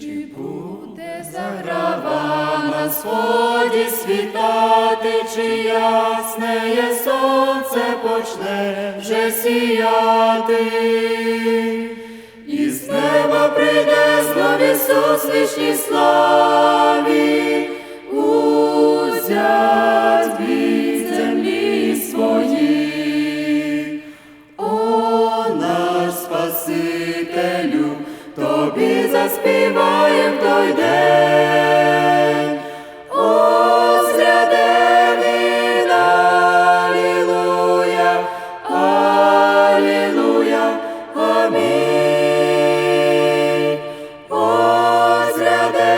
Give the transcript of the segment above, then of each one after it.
Чи буде заграва на сході світати, чи ясне є сонце почне вже сіяти, і з неба прийде знов Ісус вічній славі, узять від землі свої. О, наш Спасителю, тобі заспіваєм той день. О, зряде він, Алілуя, Алілуя, Амінь. О, зряде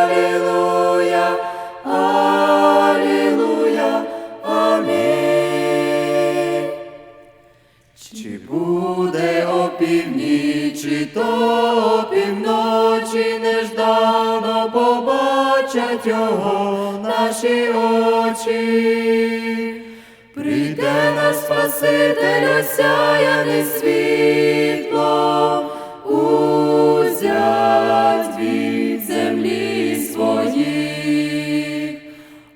Алілуя, Алілуя, Амінь. Чи буде опівнічі, то опівночі неждано побачать його наші очі. Прийде наш Спаситель осяяний світло, узять від землі своїх.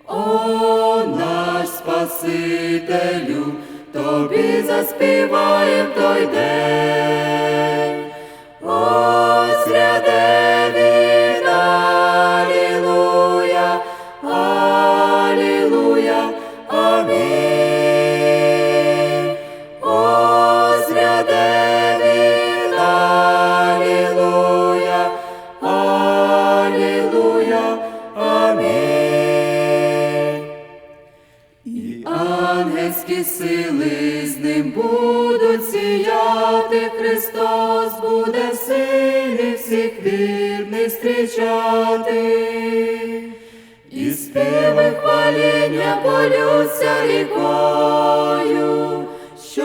О, наш Спасителю, тобі заспіваєм той день. Алілуя, Амінь. О, зряде він, Алілуя, Алілуя, Амінь. І ангельські сили з ним будуть сіяти, Христос буде в силі всіх вірних зустрічати. І полюся рікою, що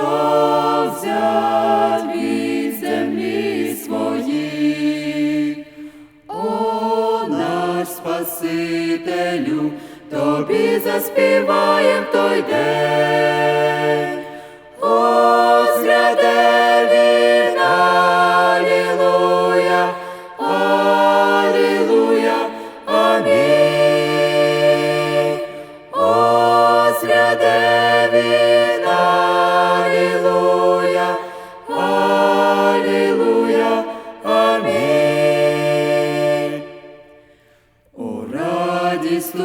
взять від землі своїх. О, наш Спасителю, тобі заспіваєм той день.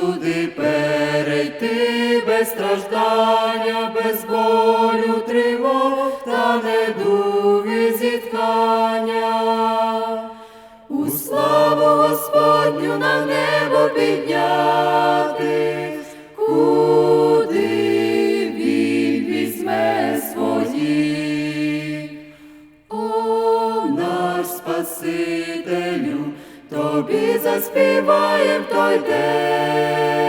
Туди перейти без страждання, без болю, тривог та недуги зіткання. У славу Господню на небо піднятись, куди він візьме своїх. О, наш Спасителю, тобі заспіваєм той день.